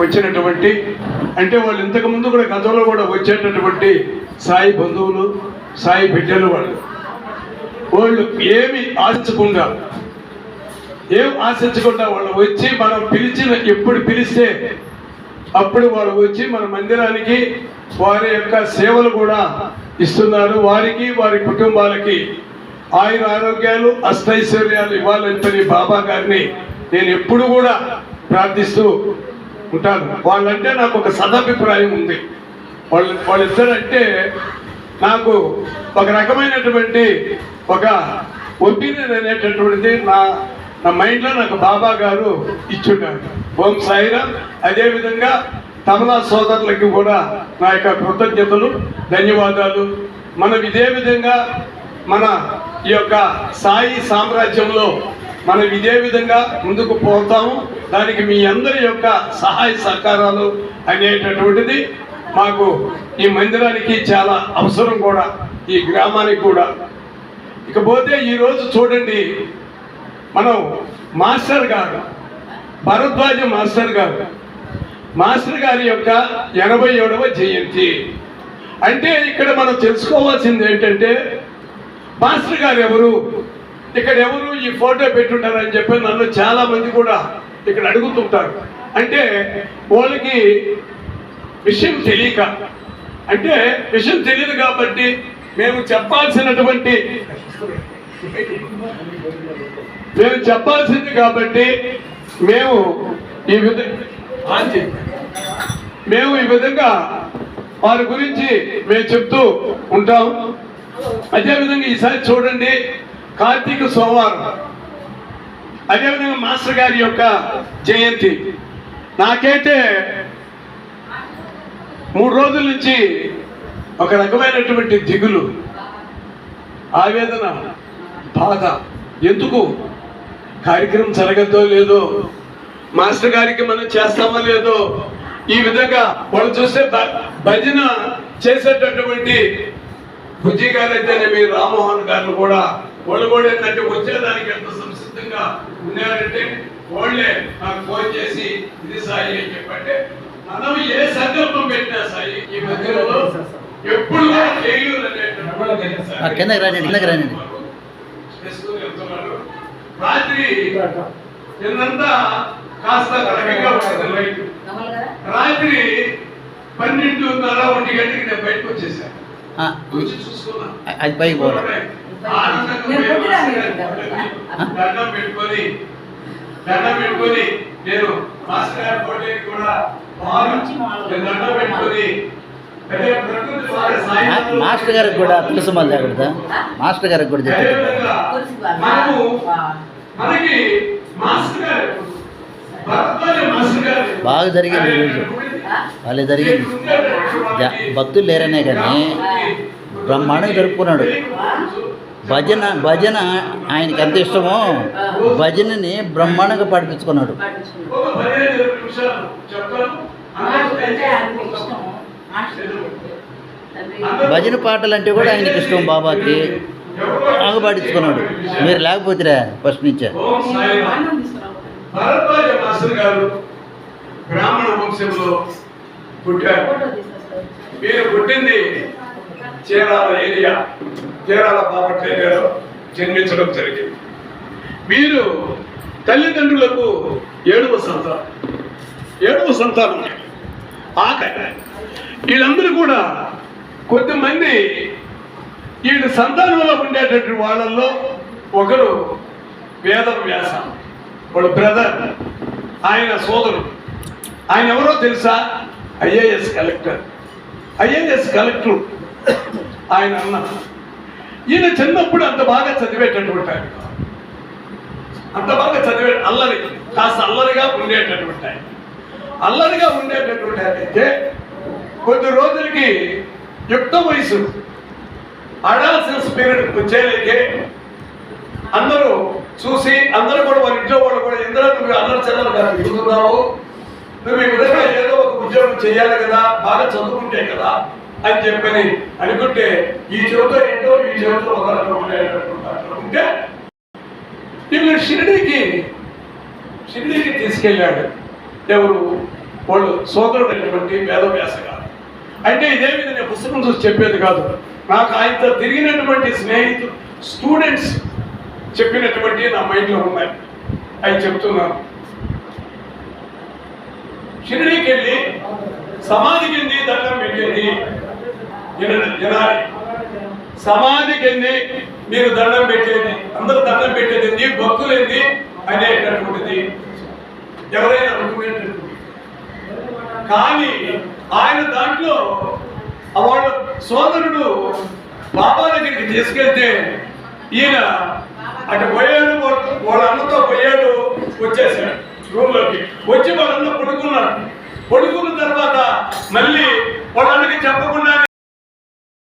వచ్చినటువంటి అంటే వాళ్ళు ఇంతకుముందు కూడా గతంలో కూడా వచ్చేటటువంటి సాయి బంధువులు సాయి బిడ్డలు వాళ్ళు. వాళ్ళు ఏమి ఆశించకుండా ఏం ఆశించకుండా వాళ్ళు వచ్చి మనం పిలిచిన ఎప్పుడు పిలిస్తే అప్పుడు వాళ్ళు వచ్చి మన మందిరానికి వారి యొక్క సేవలు కూడా ఇస్తున్నారు. వారికి వారి కుటుంబాలకి ఆయుర ఆరోగ్యాలు అష్టైశ్వర్యాలు ఇవ్వాలని బాబా గారిని నేను ఎప్పుడు కూడా ప్రార్థిస్తూ ఉంటాను వాళ్ళంటే నాకు ఒక సదభిప్రాయం ఉంది. వాళ్ళు వాళ్ళిద్దరంటే నాకు ఒక రకమైనటువంటి ఒక ఒపీనియన్ అనేటటువంటిది నా నా మైండ్లో నాకు బాబా గారు ఇచ్చున్నారు ఓం సాయిరామ్. అదేవిధంగా తమలా సోదరులకి కూడా నా యొక్క కృతజ్ఞతలు ధన్యవాదాలు. మనం ఇదే విధంగా మన ఈ యొక్క సాయి సామ్రాజ్యంలో మనం ఇదే విధంగా ముందుకు పోతాము. దానికి మీ అందరి యొక్క సహాయ సహకారాలు అనేటటువంటిది మాకు ఈ మందిరానికి చాలా అవసరం కూడా ఈ గ్రామానికి కూడా. ఇకపోతే ఈరోజు చూడండి మనం మాస్టర్ గారు భరద్వాజ మాస్టర్ గారు. మాస్టర్ గారి యొక్క ఎనభై ఏడవ జయంతి. అంటే ఇక్కడ మనం తెలుసుకోవాల్సింది ఏంటంటే మాస్టర్ గారు ఎవరు? ఇక్కడ ఎవరు ఈ ఫోటో పెట్టుంటారని చెప్పి నన్ను చాలా మంది కూడా ఇక్కడ అడుగుతుంటారు. అంటే వాళ్ళకి విషయం తెలియక అంటే విషయం తెలియదు కాబట్టి మేము చెప్పాల్సినటువంటి మేము చెప్పాల్సింది కాబట్టి మేము ఈ విధ మేము ఈ విధంగా వారి గురించి మేము చెప్తూ ఉంటాం. అదేవిధంగా ఈసారి చూడండి కార్తీక సోమవారం. అదేవిధంగా మాస్టర్ గారి యొక్క జయంతి. నాకైతే మూడు రోజుల నుంచి ఒక రకమైనటువంటి దిగులు ఆవేదన బాధ. ఎందుకు? కార్యక్రమం జరగద్దో లేదో? మాస్టర్ గారికి మనం చేస్తామో లేదో? ఈ విధంగా వాళ్ళు చూస్తే భ- భజన చేసేటటువంటి బుజ్జి గారు అయితేనేమి రామ్మోహన్ గారు కూడా వాళ్ళు ఏంటంటే వచ్చేదానికి ఎంత సంసిద్ధంగా ఉన్నారంటే వాళ్ళే నాకు ఫోన్ చేసి ఇది సాయి అని చెప్పంటే మనం ఏ సంకల్పం పెట్టినా సాయి ఈ మధ్యలో ఎప్పుడు. రాత్రి నిన్నంతా కాస్త రకంగా ఉంటుంది లైట్. రాత్రి పన్నెండున్నర ఒంటి గంటకి నేను బయటకు వచ్చేసాను. ఆ, వచ్చి చూసుకున్నా. అది పైకి పోవాలి. మాస్టర్ గారికి దండం పెట్టుకొని దండం పెట్టుకొని నేను మాస్టర్ గారి కూడా దండం పెట్టుకొని మాస్టర్ గారికి కూడా తెలుసు మళ్ళీ అక్కడ మాస్టర్ గారికి కూడా చెప్పారు బాగా జరిగింది. ఈరోజు వాళ్ళు జరిగింది భక్తులు లేరనే కానీ బ్రహ్మాండంగా జరుపుకున్నాడు. భజన భజన ఆయనకి ఎంత ఇష్టమో భజనని బ్రహ్మాండంగా పాడిపించుకున్నాడు భజన పాటలు అంటే కూడా ఆయనకి ఇష్టం బాబాకి. బాగా పాడించుకున్నాడు మీరు లేకపోతేరా ఫస్ట్ నుంచే. బ్రాహ్మణ వంశంలో పుట్టారు. మీరు పుట్టింది చీరాల ఏరియా. చీరాల బాపట్ల గారు జన్మించడం జరిగింది. వీరు తల్లిదండ్రులకు ఏడవ సంతానం. ఏడవ సంతానం ఆఖరి. వీళ్ళందరూ కూడా కొంతమంది వీళ్ళ సంతానంలో ఉండేటటువంటి వాళ్ళల్లో ఒకరు వేద వ్యాస. వాళ్ళ బ్రదర్ ఆయన సోదరుడు. ఆయన ఎవరో తెలుసా? IAS collector. IAS collector. ఆయన అన్న. ఈయన చిన్నప్పుడు అంత బాగా చదివేటటువంటి ఆయన అంత బాగా చదివే అల్లరి కాస్త అల్లరిగా ఉండేటటువంటి ఆయన. అల్లరిగా ఉండేటటువంటి ఆయన అయితే కొద్ది రోజులకి యుక్త వయసు అడాల్సిన పీరియడ్ వచ్చేలైతే అందరూ చూసి అందరూ కూడా వాళ్ళ ఇంట్లో వాళ్ళు కూడా ఇందులో నువ్వు అల్లరి కదా తిరుగుతున్నావు నువ్వు ఈ విధంగా ఏదో ఒక ఉద్యోగం చేయాలి కదా బాగా చదువుకుంటే కదా అని చెప్పని అనుకుంటే ఈ చెవితో ఏంటో ఈ చెవితో ఒక అనుకుంటే వీళ్ళు షిరిడీకి షిరిడీకి తీసుకెళ్ళాడు ఎవరు? వాళ్ళు సోదరుడు అయినటువంటి వేదవ్యాస గారు. అంటే ఇదేమి నేను పుస్తకం చూసి చెప్పేది కాదు. నాకు ఆయనతో తిరిగినటువంటి స్నేహితులు స్టూడెంట్స్ చెప్పినటువంటి నా మైండ్లో ఉన్నాయి. అవి చెప్తున్నాను. షిరిడీకి వెళ్ళి సమాధికి వెళ్ళి దండం పెట్టింది సమాధికి ఎన్ని మీరు దండం పెట్టేది అందరూ దండం పెట్టేది ఏంది భక్తులు ఎన్ని అనేటటువంటిది. ఎవరైనా అనుకునేటటువంటి కానీ ఆయన దాంట్లో వాళ్ళ సోదరుడు బాబా దగ్గరికి తీసుకెళ్తే ఈయన అటు పోయాడు వాళ్ళ- వాళ్ళ అన్నతో పోయాడు వచ్చేసాడు రూమ్లోకి. వచ్చి